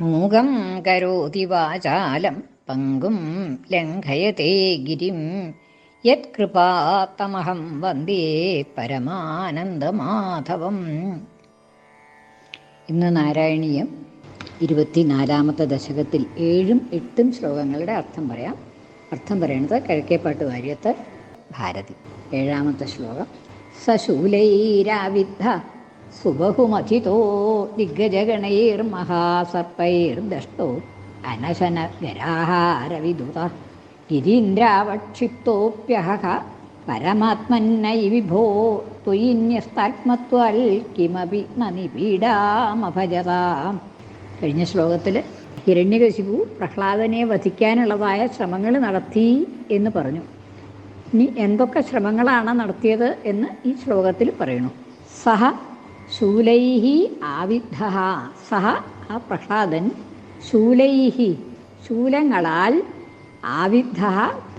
മൂകം കരോതി വാചാലം പങ്കും ലംഘയത്തെ ഗിരിം. യത്കൃപാത്തമഹം വന്ദേ പരമാനന്ദമാധവം. ഇന്ന് നാരായണീയം ഇരുപത്തിനാലാമത്തെ ദശകത്തിൽ ഏഴും എട്ടും ശ്ലോകങ്ങളുടെ അർത്ഥം പറയാം. അർത്ഥം പറയുന്നത് കിഴക്കേപ്പാട്ട് വാര്യത്ത് ഭാരതി. ഏഴാമത്തെ ശ്ലോകം. സശൂലൈരാവിദ്ധ സുബഹുമഥിതോ ദിഗ്ഗജഗണൈർമഹാസർപ്പൈർദഷ്ടോ അനശനഗരാഹാരവിദുത ഗിരീന്ദ്രാവക്ഷിപ്തോപ്യഹ പരമാത്മന്നൈ വിഭോ. ത്വയിന്യസ്താത്മത്വാൽ കിമപി നനിപീഡാമഭജതാം. നിപീഡാമഭജതാം കഴിഞ്ഞ ശ്ലോകത്തിൽ ഹിരണ്യകശിപു പ്രഹ്ലാദനെ വധിക്കാനുള്ളതായ ശ്രമങ്ങൾ നടത്തി എന്ന് പറഞ്ഞു. ഇനി എന്തൊക്കെ ശ്രമങ്ങളാണ് നടത്തിയത് എന്ന് ഈ ശ്ലോകത്തിൽ പറയുന്നു. സഹ ശൂലൈഹി ആവിദ്ധ സഹ ആ പ്രഹ്ലാദൻ ശൂലൈഹി ശൂലങ്ങളാൽ ആവിദ്ധ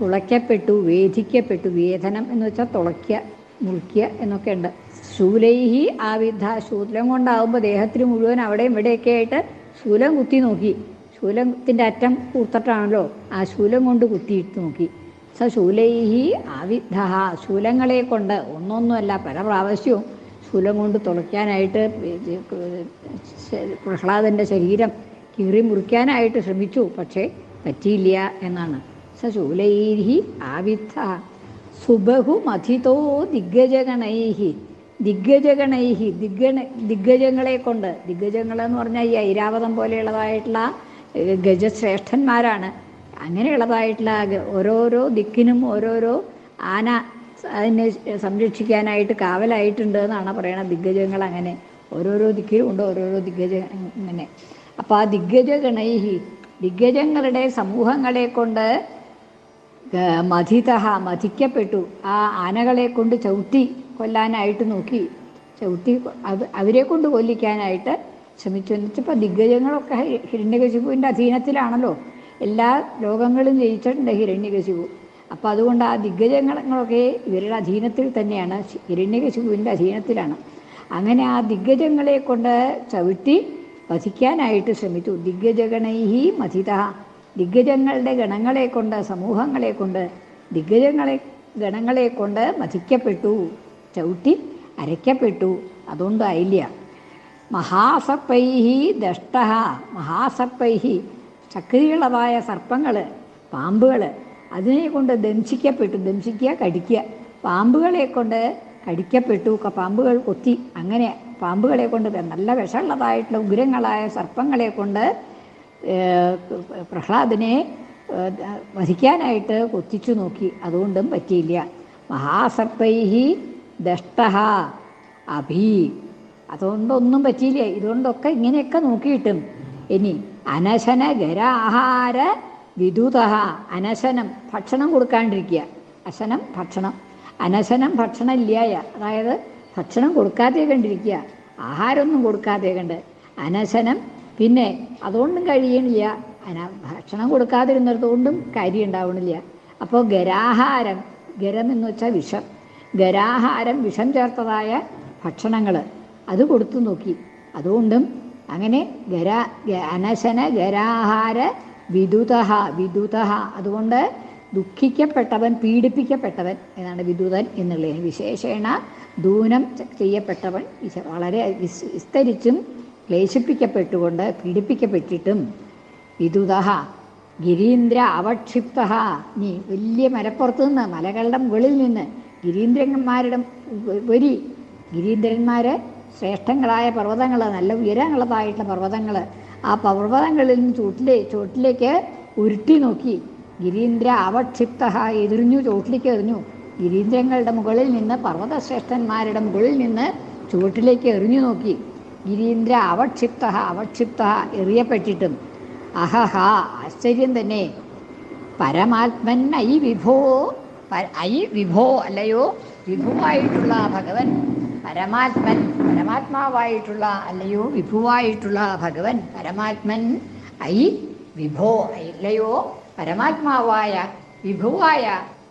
തുളയ്ക്കപ്പെട്ടു വേധിക്കപ്പെട്ടു വേദനം എന്ന് വെച്ചാൽ തുളയ്ക്കുക മുറിക്കുക എന്നൊക്കെ ഉണ്ട്. ശൂലൈഹി ആവിദ്ധ ശൂലം കൊണ്ടാവുമ്പോൾ ദേഹത്തിന് മുഴുവൻ അവിടെയും ഇവിടെയൊക്കെ ആയിട്ട് ശൂലം കുത്തി നോക്കി. ശൂലത്തിന്റെ അറ്റം കൂർത്തിട്ടാണല്ലോ ആ ശൂലം കൊണ്ട് കുത്തിയിട്ട് നോക്കി. സ ശൂലൈഹി ആവിദ്ധ ശൂലങ്ങളെ കൊണ്ട് ഒന്നൊന്നുമല്ല പല പ്രാവശ്യവും ശൂലം കൊണ്ട് തുളയ്ക്കാനായിട്ട് പ്രഹ്ലാദന്റെ ശരീരം കീറി മുറിക്കാനായിട്ട് ശ്രമിച്ചു. പക്ഷേ പറ്റിയില്ല എന്നാണ്. സ ശൂലൈഹി ആവിദ്ധ സുബഹു മഥിതോ ദിഗ്ഗജഗണൈഹി. ദിഗ്ഗജഗണൈഹി ദിഗ്ഗണ ദിഗ്ഗജങ്ങളെ കൊണ്ട്. ദിഗ്ഗജങ്ങളെന്ന് പറഞ്ഞാൽ ഈ ഐരാവതം പോലെയുള്ളതായിട്ടുള്ള ഗജശ്രേഷ്ഠന്മാരാണ്. അങ്ങനെയുള്ളതായിട്ടുള്ള ഓരോരോ ദിക്കിനും ഓരോരോ ആന അതിനെ സംരക്ഷിക്കാനായിട്ട് കാവലായിട്ടുണ്ട് എന്നാണ് പറയണത്. ദിഗ്ഗജങ്ങൾ അങ്ങനെ. ഓരോരോ ദിക്കിലും ഉണ്ട് ഓരോരോ ദിഗ്ഗജ അങ്ങനെ അപ്പോൾ ആ ദിഗ്ഗജ ഗണൈഹി ദിഗ്ഗജങ്ങളുടെ സമൂഹങ്ങളെ കൊണ്ട് മഥിതഹ മഥിക്കപ്പെട്ടു. ആ ആനകളെ കൊണ്ട് ചവിട്ടി കൊല്ലാനായിട്ട് നോക്കി. ചവിട്ടി അവരെ കൊണ്ട് കൊല്ലിക്കാനായിട്ട് ശ്രമിച്ചു എന്നിട്ടിപ്പോൾ ദിഗ്ഗജങ്ങളൊക്കെ ഹിരണ്യകശിപുവിന്റെ അധീനത്തിലാണല്ലോ. എല്ലാ ലോകങ്ങളും ജയിച്ചിട്ടുണ്ട് ഹിരണ്യകശിപു. അപ്പോൾ അതുകൊണ്ട് ആ ദിഗ്ഗജങ്ങളൊക്കെ ഇവരുടെ അധീനത്തിൽ തന്നെയാണ് ഇരണ്യകശുവിന്റെ അധീനത്തിലാണ്. അങ്ങനെ ആ ദിഗ്ഗജങ്ങളെ കൊണ്ട് ചവിട്ടി വധിക്കാനായിട്ട് ശ്രമിച്ചു. ദിഗ്ഗജഗണൈഹി മഥിത. ദിഗ്ഗജങ്ങളുടെ ഗണങ്ങളെ കൊണ്ട് സമൂഹങ്ങളെ കൊണ്ട് ദിഗ്ഗജങ്ങളെ ഗണങ്ങളെ കൊണ്ട് മഥിക്കപ്പെട്ടു. ചവിട്ടി അരയ്ക്കപ്പെട്ടു. അതുകൊണ്ടായില്ല മഹാസർപ്പൈഹി ദഷ്ട. മഹാസർപ്പൈഹി ശക്തിയുള്ളതായ സർപ്പങ്ങൾ പാമ്പുകൾ അതിനെ കൊണ്ട് ദംശിക്കപ്പെട്ടു ദംശിക്കുക കടിക്കുക. പാമ്പുകളെ കൊണ്ട് കടിക്കപ്പെട്ടു പാമ്പുകൾ കൊത്തി. അങ്ങനെ പാമ്പുകളെ കൊണ്ട് നല്ല വിഷമുള്ളതായിട്ടുള്ള ഉഗ്രങ്ങളായ സർപ്പങ്ങളെ കൊണ്ട് പ്രഹ്ലാദിനെ വധിക്കാനായിട്ട് കൊത്തിച്ചു നോക്കി. അതുകൊണ്ടും പറ്റിയില്ല. മഹാസർപ്പൈഹി ദഷ്ട അഭി. അതുകൊണ്ടൊന്നും പറ്റിയില്ല. ഇതുകൊണ്ടൊക്കെ ഇങ്ങനെയൊക്കെ നോക്കിയിട്ടും. ഇനി അനശന ഗരാഹാര വിദുത അനശനം ഭക്ഷണം കൊടുക്കാണ്ടിരിക്കുക. അശനം ഭക്ഷണം. അനശനം ഭക്ഷണം ഇല്ലായ അതായത് ഭക്ഷണം കൊടുക്കാതെ കണ്ടിരിക്കുക. ആഹാരമൊന്നും കൊടുക്കാതെ കണ്ട്. അനശനം പിന്നെ അതുകൊണ്ടും കഴിയണില്ല. അന ഭക്ഷണം കൊടുക്കാതിരുന്നിടത്തുകൊണ്ടും കരി ഉണ്ടാവണില്ല. അപ്പോൾ ഗരാഹാരം ഗരം എന്ന് വെച്ചാൽ വിഷം. ഗരാഹാരം വിഷം ചേർത്തതായ ഭക്ഷണങ്ങൾ അത് കൊടുത്തു നോക്കി. അതുകൊണ്ടും അങ്ങനെ ഗരാ അനശന ഗരാഹാര വിദുത വിദുതഹ. അതുകൊണ്ട് ദുഃഖിക്കപ്പെട്ടവൻ പീഡിപ്പിക്കപ്പെട്ടവൻ എന്നാണ് വിദുതൻ എന്നുള്ളത് വിശേഷേണ ദൂനം ചെയ്യപ്പെട്ടവൻ വളരെ വിസ്തരിച്ചും ക്ലേശിപ്പിക്കപ്പെട്ടുകൊണ്ട് പീഡിപ്പിക്കപ്പെട്ടിട്ടും വിദുതഹ. ഗിരീന്ദ്ര അവക്ഷിപ്ത നീ വലിയ മലപ്പുറത്ത് നിന്ന് മലകളുടെ മുകളിൽ നിന്ന് ഗിരീന്ദ്രന്മാരുടെ ഉപരി ഗിരീന്ദ്രന്മാർ ശ്രേഷ്ഠങ്ങളായ പർവതങ്ങൾ നല്ല ഉയരങ്ങളതായിട്ടുള്ള പർവതങ്ങൾ ആ പർവതങ്ങളിൽ നിന്ന് ചുവട്ടിലേ ചുവട്ടിലേക്ക് ഉരുട്ടി നോക്കി. ഗിരീന്ദ്ര അവക്ഷിപ്ത എതിരിഞ്ഞു ചുവട്ടിലേക്ക് എറിഞ്ഞു. ഗിരീന്ദ്രങ്ങളുടെ മുകളിൽ നിന്ന് പർവതശ്രേഷ്ഠന്മാരുടെ മുകളിൽ നിന്ന് ചുവട്ടിലേക്ക് എറിഞ്ഞു നോക്കി. ഗിരീന്ദ്ര അവക്ഷിപ്ത അവക്ഷിപ്ത എറിയപ്പെട്ടിട്ടും. അഹഹ ആശ്ചര്യം തന്നെ. പരമാത്മൻ ഐ വിഭോ ഐ വിഭോ അല്ലയോ? വിഭുവായിട്ടുള്ള ഭഗവൻ പരമാത്മൻ പരമാത്മാവായിട്ടുള്ള അല്ലയോ വിഭുവായിട്ടുള്ള ഭഗവൻ പരമാത്മൻ ഐ വിഭോ അല്ലയോ പരമാത്മാവായ വിഭുവായ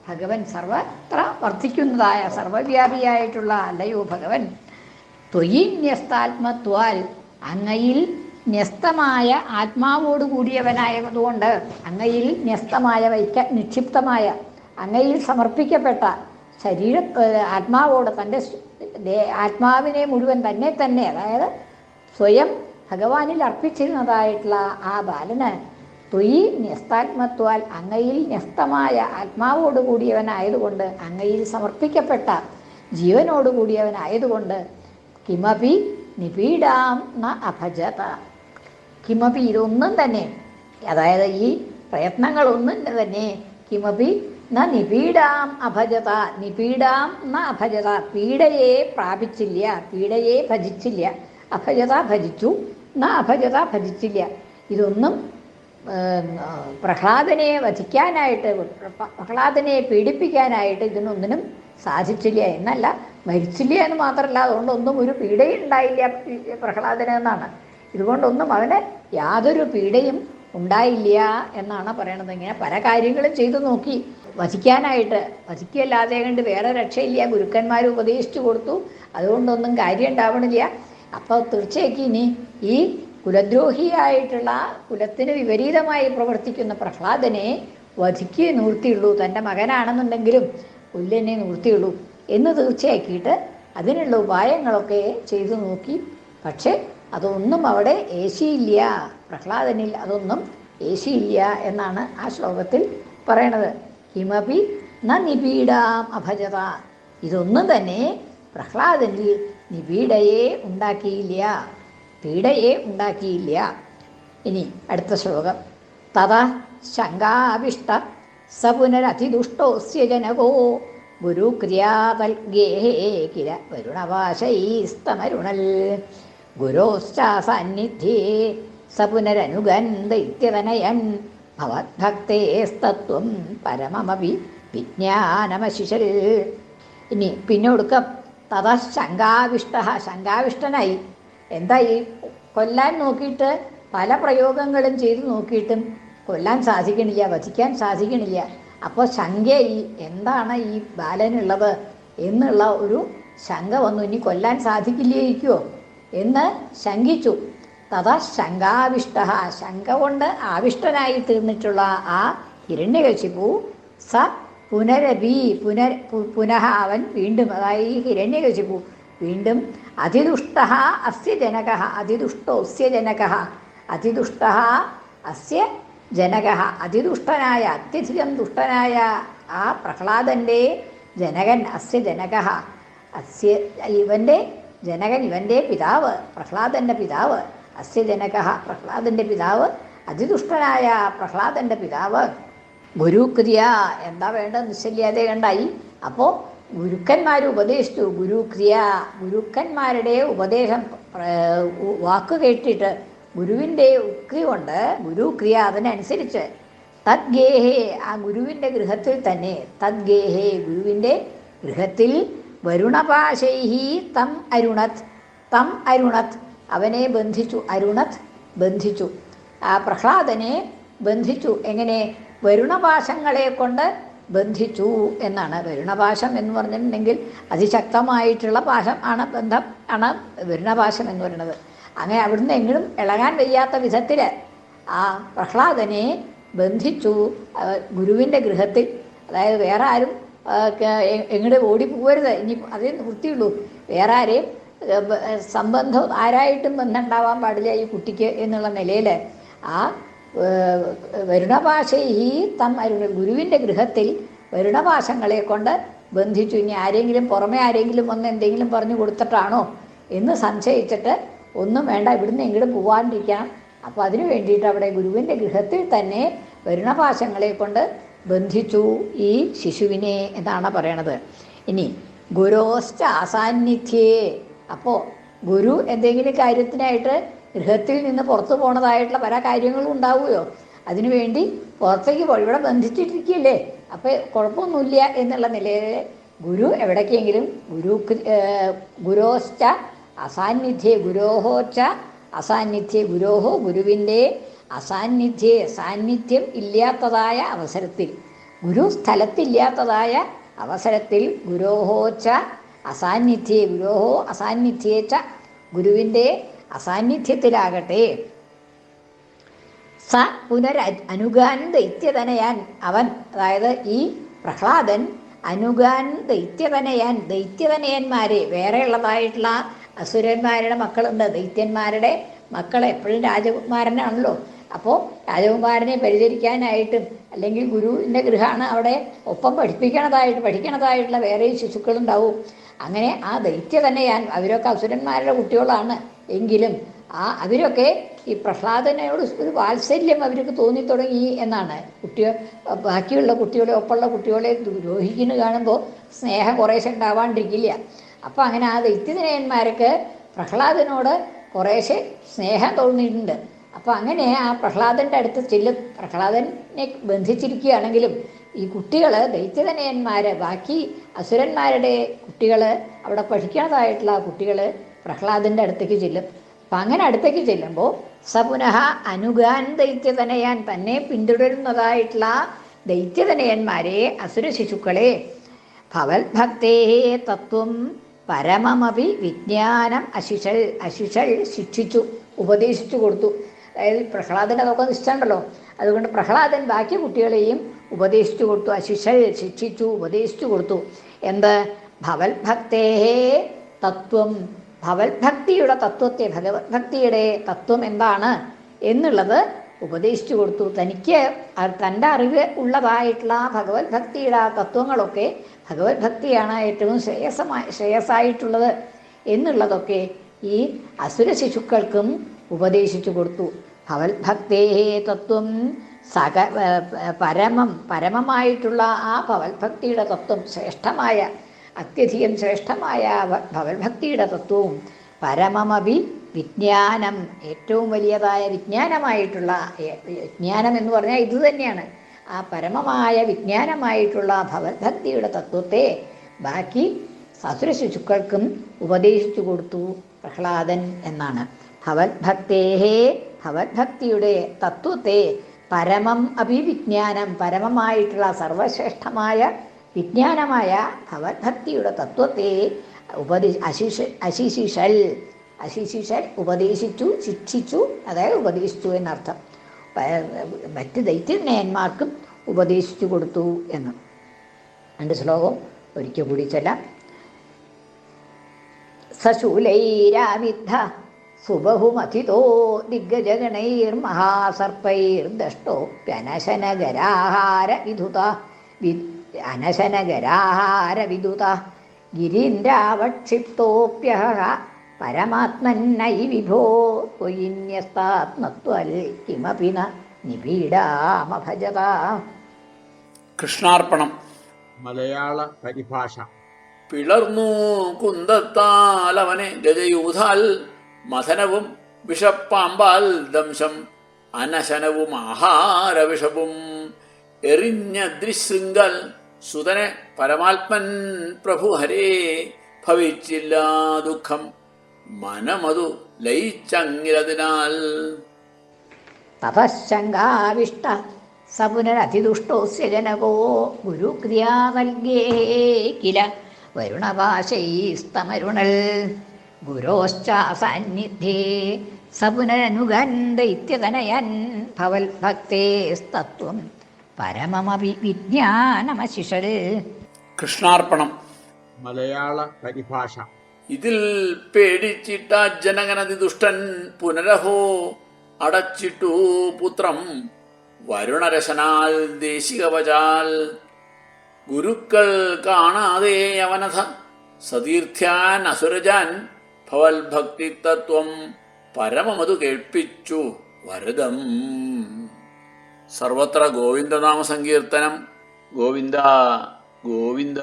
ഭഗവൻ സർവത്ര വർദ്ധിക്കുന്നതായ സർവവ്യാപിയായിട്ടുള്ള അല്ലയോ ഭഗവൻ. ത്വയിന്യസ്താത്മത്വാൽ അങ്ങയിൽ ന്യസ്തമായ ആത്മാവോട് കൂടിയവനായതുകൊണ്ട് അങ്ങയിൽ ന്യസ്തമായ വൈക്ക നിക്ഷിപ്തമായ അങ്ങയിൽ സമർപ്പിക്കപ്പെട്ട ശരീര ആത്മാവോട് തന്റെ ആത്മാവിനെ മുഴുവൻ തന്നെ തന്നെ അതായത് സ്വയം ഭഗവാനിൽ അർപ്പിച്ചിരുന്നതായിട്ടുള്ള ആ ബാലന് തൊയ് ന്യസ്താത്മത്വാൽ അങ്ങയിൽ ന്യസ്തമായ ആത്മാവോട് കൂടിയവനായതുകൊണ്ട് അങ്ങയിൽ സമർപ്പിക്കപ്പെട്ട ജീവനോട് കൂടിയവനായതുകൊണ്ട് കിമപി നിപീഡാം ന അഭജത. കിമപി ഇതൊന്നും തന്നെ അതായത് ഈ പ്രയത്നങ്ങളൊന്നും തന്നെ കിമപി ന നിപീഡാം അഭജത നിപീഡാം ന അഭജത പീഡയെ പ്രാപിച്ചില്ല പീഡയെ ഭജിച്ചില്ല അഭജത ഭജിച്ചു ന അഭജത ഭജിച്ചില്ല. ഇതൊന്നും പ്രഹ്ലാദനെ വധിക്കാനായിട്ട് പ്രഹ്ലാദനെ പീഡിപ്പിക്കാനായിട്ട് ഇതിനൊന്നിനും സാധിച്ചില്ല എന്നല്ല. മരിച്ചില്ല എന്ന് മാത്രമല്ല അതുകൊണ്ടൊന്നും ഒരു പീഡയും ഉണ്ടായില്ല എന്നാണ് ഇതുകൊണ്ടൊന്നും അവന് യാതൊരു പീഡയും ഉണ്ടായില്ല എന്നാണ് പറയണത്. ഇങ്ങനെ പല കാര്യങ്ങളും ചെയ്തു നോക്കി. വധിക്കാനായിട്ട് വധിക്കല്ലാതെ കണ്ട് വേറെ രക്ഷയില്ല. ഗുരുക്കന്മാർ ഉപദേശിച്ചു കൊടുത്തു. അതുകൊണ്ടൊന്നും കാര്യം ഉണ്ടാവണില്ല. അപ്പോൾ തീർച്ചയായിട്ടും ഇനി ഈ കുലദ്രോഹിയായിട്ടുള്ള കുലത്തിന് വിപരീതമായി പ്രവർത്തിക്കുന്ന പ്രഹ്ലാദനെ വധിക്കേ നിവൃത്തിയുള്ളൂ. തന്റെ മകനാണെന്നുണ്ടെങ്കിലും പുല്ലനെ നിവൃത്തിയുള്ളൂ എന്ന് തീർച്ചയാക്കിയിട്ട് അതിനുള്ള ഉപായങ്ങളൊക്കെ ചെയ്തു നോക്കി പക്ഷേ അതൊന്നും അവിടെ ഏശിയില്ല. പ്രഹ്ലാദനിൽ അതൊന്നും ഏശിയില്ല എന്നാണ് ആ ശ്ലോകത്തിൽ പറയണത്. കിമപി ന നിപീഡാം അഭജത. ഇതൊന്നും തന്നെ പ്രഹ്ലാദനിൽ നിപീഡയെ ഉണ്ടാക്കിയില്ല. പീഡയെ ഉണ്ടാക്കിയില്ല. ഇനി അടുത്ത ശ്ലോകം. തഥാ ശങ്കാവിഷ്ട സ പുനരതിദുഷ്ടോസ്യ ജനകോ ഗുരുക്രിയാതൽഗേഹേ കില വരുണവാശൈസ്തമരുണൽ. ഗുരോശ്ചാസാന്നിധ്യേ സ പുനരനുഗൻ ദൈത്യതനയൻ ഭവദ്ഭക്തേസ്തത്വം പരമമപി വിജ്ഞാനമശിശൽ ഇനി പിന്നെ തഥ ശങ്കാവിഷ്ട ശങ്കാവിഷ്ടനായി എന്തായി കൊല്ലാൻ നോക്കിയിട്ട് പല പ്രയോഗങ്ങളും ചെയ്തു നോക്കിയിട്ടും കൊല്ലാൻ സാധിക്കണില്ല വധിക്കാൻ സാധിക്കണില്ല. അപ്പോൾ ശങ്കയായി എന്താണ് ഈ ബാലനുള്ളത് എന്നുള്ള ഒരു ശങ്ക വന്നു. ഇനി കൊല്ലാൻ സാധിക്കില്ലായിരിക്കുമോ എന്ന് ശങ്കിച്ചു. തഥാ ശങ്കാവിഷ്ട. ശങ്ക കൊണ്ട് ആവിഷ്ടനായി തീർന്നിട്ടുള്ള ആ ഹിരണ്യകശിപു സ പുനരപി പുനർ പുനഃ അവൻ വീണ്ടും അതായത് ഈ ഹിരണ്യകശിപു വീണ്ടും അതിദുഷ്ട അസ്യ ജനക അതിദുഷ്ടോസ്യ ജനക അതിദുഷ്ട അസ്യ ജനക അതിദുഷ്ടനായ അത്യധികം ദുഷ്ടനായ ആ പ്രഹ്ലാദന്റെ ജനകൻ അസ്യ ജനക. അസ്യ ഇവന്റെ ജനകൻ ഇവന്റെ പിതാവ് പ്രഹ്ലാദന്റെ പിതാവ് അസ്യ ജനക പ്രഹ്ലാദന്റെ പിതാവ് അതിദുഷ്ടനായ പ്രഹ്ലാദന്റെ പിതാവ്. ഗുരുക്രിയ എന്താ വേണ്ടത് നിശ്ചല്യാതെ കണ്ടായി അപ്പോൾ ഗുരുക്കന്മാർ ഉപദേശിച്ചു ഗുരുക്രിയ ഗുരുക്കന്മാരുടെ ഉപദേശം വാക്ക് കേട്ടിട്ട് ഗുരുവിന്റെ ഉക്തി കൊണ്ട് ഗുരുക്രിയ അതിനനുസരിച്ച് തദ്ഗേഹേ ആ ഗുരുവിന്റെ ഗൃഹത്തിൽ തന്നെ തദ്ഗേഹേ ഗുരുവിന്റെ ഗൃഹത്തിൽ വരുണപാശൈഹി തം അരുണത് തം അരുണത്. അവനെ ബന്ധിച്ചു അരുണത് ബന്ധിച്ചു. ആ പ്രഹ്ലാദനെ ബന്ധിച്ചു. എങ്ങനെ? വരുണപാശങ്ങളെ കൊണ്ട് ബന്ധിച്ചു എന്നാണ്. വരുണപാശം എന്ന് പറഞ്ഞിട്ടുണ്ടെങ്കിൽ അതിശക്തമായിട്ടുള്ള പാശം ആണ് ബന്ധം ആണ് വരുണപാശം എന്ന് പറയുന്നത്. അങ്ങനെ അവിടുന്ന് എങ്കിലും ഇളകാൻ വയ്യാത്ത വിധത്തിൽ ആ പ്രഹ്ലാദനെ ബന്ധിച്ചു. ഗുരുവിന്റെ ഗൃഹത്തിൽ അതായത് വേറെ ആരും എങ്ങോട്ട് ഓടി പോകരുത്. ഇനി അതേ വൃത്തിയുള്ളൂ വേറെ ആരെയും സംബന്ധം ആരായിട്ടും ബന്ധമുണ്ടാവാൻ പാടില്ല ഈ കുട്ടിക്ക് എന്നുള്ള നിലയിൽ ആ വരുണഭാഷ ഈ തം അരുണ ഗുരുവിന്റെ ഗൃഹത്തിൽ വരുണഭാഷങ്ങളെ കൊണ്ട് ബന്ധിച്ചു. ഇനി ആരെങ്കിലും പുറമെ ആരെങ്കിലും വന്ന് എന്തെങ്കിലും പറഞ്ഞു കൊടുത്തിട്ടാണോ എന്ന് സംശയിച്ചിട്ട് ഒന്നും വേണ്ട. ഇവിടുന്ന് എങ്ങോട്ട് പോവാണ്ടിരിക്കണം. അപ്പോൾ അതിനു വേണ്ടിയിട്ട് അവിടെ ഗുരുവിന്റെ ഗൃഹത്തിൽ തന്നെ വരുണപാശങ്ങളെ കൊണ്ട് ബന്ധിച്ചു ഈ ശിശുവിനെ എന്നാണ് പറയണത്. ഇനി ഗുരോശ്ച അസാന്നിധ്യേ. അപ്പോൾ ഗുരു എന്തെങ്കിലും കാര്യത്തിനായിട്ട് ഗൃഹത്തിൽ നിന്ന് പുറത്തു പോണതായിട്ടുള്ള പല കാര്യങ്ങളും ഉണ്ടാവുമല്ലോ അതിനുവേണ്ടി പുറത്തേക്ക് പോയി. ഇവിടെ ബന്ധിച്ചിട്ടിരിക്കുകയല്ലേ? അപ്പോൾ കുഴപ്പമൊന്നുമില്ല എന്നുള്ള നിലയിൽ ഗുരു എവിടേക്കെങ്കിലും ഗുരു ഗുരോശ്ച അസാന്നിധ്യേ ഗുരോഹോച്ച അസാന്നിധ്യേ ഗുരോഹോ ഗുരുവിന്റെ അസാന്നിധ്യേ സാന്നിധ്യം ഇല്ലാത്തതായ അവസരത്തിൽ. ഗുരു സ്ഥലത്തില്ലാത്തതായ അവസരത്തിൽ ഗുരോഹോച്ച അസാന്നിധ്യേ ഗുരോഹോ അസാന്നിധ്യേച്ച ഗുരുവിന്റെ അസാന്നിധ്യത്തിലാകട്ടെ. സ പുനര അനുഗാൻ ദൈത്യതനയാൻ അവൻ അതായത് ഈ പ്രഹ്ലാദൻ അനുഗാൻ ദൈത്യതനയാൻ ദൈത്യതനയന്മാരെ വേറെയുള്ളതായിട്ടുള്ള അസുരന്മാരുടെ മക്കളുണ്ട് ദൈത്യന്മാരുടെ മക്കൾ എപ്പോഴും രാജകുമാരനാണല്ലോ. അപ്പോൾ രാജകുമാരനെ പരിചരിക്കാനായിട്ടും അല്ലെങ്കിൽ ഗുരുവിന്റെ ഗൃഹമാണ് അവിടെ ഒപ്പം പഠിപ്പിക്കണതായിട്ട് പഠിക്കണതായിട്ടുള്ള വേറെ ശിശുക്കളുണ്ടാവും. അങ്ങനെ ആ ദൈത്യ തന്നെയാൻ അവരൊക്കെ അസുരന്മാരുടെ കുട്ടികളാണ് എങ്കിലും ആ അവരൊക്കെ ഈ പ്രഹ്ലാദനോട് ഒരു വാത്സല്യം അവർക്ക് തോന്നിത്തുടങ്ങി എന്നാണ്. കുട്ടികൾ ബാക്കിയുള്ള കുട്ടികളെ ഒപ്പമുള്ള കുട്ടികളെ ദ്രോഹിക്കുന്നു കാണുമ്പോൾ സ്നേഹം കുറേശ്ശെ ഉണ്ടാവാണ്ടിരിക്കില്ല. അപ്പോൾ അങ്ങനെ ആ ദൈത്യനയന്മാർക്ക് പ്രഹ്ലാദനോട് കുറേശ്ശെ സ്നേഹം തോന്നിയിട്ടുണ്ട്. അപ്പോൾ അങ്ങനെ ആ പ്രഹ്ലാദന്റെ അടുത്ത് ചെല്ലും. പ്രഹ്ലാദനെ ബന്ധിച്ചിരിക്കുകയാണെങ്കിലും ഈ കുട്ടികൾ ദൈത്യതനയന്മാർ ബാക്കി അസുരന്മാരുടെ കുട്ടികൾ അവിടെ പഠിക്കുന്നതായിട്ടുള്ള കുട്ടികൾ പ്രഹ്ലാദന്റെ അടുത്തേക്ക് ചെല്ലും. അപ്പം അങ്ങനെ അടുത്തേക്ക് ചെല്ലുമ്പോൾ സ പുനഃ അനുഗാൻ ദൈത്യതനയാൻ തന്നെ പിന്തുടരുന്നതായിട്ടുള്ള ദൈത്യതനയന്മാരെ അസുര ശിശുക്കളെ ഭവത്ഭക്തേ ഭക്തേ തത്വം പരമമപി വിജ്ഞാനം അശിഷൽ അശിഷൽ ശിക്ഷിച്ചു ഉപദേശിച്ചു കൊടുത്തു. അതായത് പ്രഹ്ലാദന്റെ അതൊക്കെ നിശ്ചയുണ്ടല്ലോ അതുകൊണ്ട് പ്രഹ്ലാദൻ ബാക്കി കുട്ടികളെയും ഉപദേശിച്ചു കൊടുത്തു അശിഷൽ ശിക്ഷിച്ചു ഉപദേശിച്ചു കൊടുത്തു. എന്ത്? ഭവൽ ഭക്തേ തത്വം. ഭവത്ഭക്തിയുടെ തത്വത്തെ ഭഗവത് ഭക്തിയുടെ തത്വം എന്താണ് എന്നുള്ളത് ഉപദേശിച്ചു കൊടുത്തു. തനിക്ക് തന്റെ അറിവ് ഉള്ളതായിട്ടുള്ള ഭഗവത് ഭക്തിയുടെ ആ തത്വങ്ങളൊക്കെ ഭഗവത് ഭക്തിയാണ് ഏറ്റവും ശ്രേയസമായി ശ്രേയസായിട്ടുള്ളത് എന്നുള്ളതൊക്കെ ഈ അസുര ശിശുക്കൾക്കും ഉപദേശിച്ചു കൊടുത്തു. ഭവത്ഭക്തേ ഭക്തേ തത്വം സക പരമം പരമമായിട്ടുള്ള ആ ഭവത്ഭക്തിയുടെ തത്വം ശ്രേഷ്ഠമായ അത്യധികം ശ്രേഷ്ഠമായ ഭവത്ഭക്തിയുടെ തത്വവും പരമമഭി വിജ്ഞാനം ഏറ്റവും വലിയതായ വിജ്ഞാനമായിട്ടുള്ള വിജ്ഞാനം എന്ന് പറഞ്ഞാൽ ഇത് തന്നെയാണ്. ആ പരമമായ വിജ്ഞാനമായിട്ടുള്ള ഭഗവത്ഭക്തിയുടെ തത്വത്തെ ബാക്കി സസുര ശിശുക്കൾക്കും ഉപദേശിച്ചു കൊടുത്തു പ്രഹ്ലാദൻ എന്നാണ്. ഭവത്ഭക്തേഹേ ഭവത്ഭക്തിയുടെ തത്വത്തെ പരമം അഭിവിജ്ഞാനം പരമമായിട്ടുള്ള സർവശ്രേഷ്ഠമായ വിജ്ഞാനമായ ഭവത്ഭക്തിയുടെ തത്വത്തെ ഉപദേ അശിശിഷൽ അശിശിഷൽ ഉപദേശിച്ചു ശിക്ഷിച്ചു അതായത് ഉപദേശിച്ചു എന്നർത്ഥം. മറ്റ് ദൈത്യനയന്മാർക്കും ഉപദേശിച്ചു കൊടുത്തു എന്ന്. രണ്ട് ശ്ലോകം ഒരിക്കൽ കൂടി ചൊല്ലാം. സശൂലൈരാവിദ്ധ സുബഹുമഥിതോ ദിഗ്ഗജഗണൈർമഹാസർപ്പൈർദഷ്ടോപ്യനശനഗരാഹാര വിധുത വി അനശനഗരാഹാര വിധുത ഗിരീന്ദ്രാവക്ഷിപ്തോപ്യഹ പരമാത്മന്നൈ വിഭോ കൊയിന്യസ്താത്മത്വൽ കിമപി ന നിപീഡാമഭജത. കൃഷ്ണാർപ്പണം. മലയാള പരിഭാഷ. പിളർന്നു കുന്തത്താൽ അവനെ ഗജയൂഥാൽ മഥനവും വിഷപ്പാമ്പാൽ ദംശം അനശനവും ആഹാരവിഷവും. എറിഞ്ഞ ദൃശൃങ്കൽ സുതനെ പരമാത്മൻ പ്രഭു ഹരേ ഭവിച്ചില്ല ദുഃഖം. മനമതു ലയിച്ചങ്ങിലതിനാൽ. തപശങ്കാവിഷ്ട സ പുനരതിദുഷ്ടോസ്യ ജനകോ ഗുരുക്രിയാ നൽകേ കില വരുണപാശൈസ്തമരുണൽ. ഗുരോശ്ചാസാന്നിധ്യേ സപുനരനുഗന്ധൈത്യതനയൻ ദൈത്യതനയൻ ഭവൽ ഭക്തേസ്തത്വം പരമമപി വിജ്ഞാനമശിഷൽ കൃഷ്ണാർപ്പണം. മലയാള പരിഭാഷ. ഇതിൽ പേടിച്ചിട്ട ജനകനതി ദുഷ്ടൻ പുനരഹോ അടച്ചിട്ടു പുത്രം വരുണരശനാൽ ദേശികവചാൽ. ഗുരുക്കൾ കാണാതെ അവനഥ സതീർത്ഥ്യാൻ അസുരജാൻ ഭവൽ ഭക്തിതത്വം പരമമതു കേൾപ്പിച്ചു വരദം. സർവത്ര ഗോവിന്ദനാമ സങ്കീർത്തനം ഗോവിന്ദ ഗോവിന്ദ.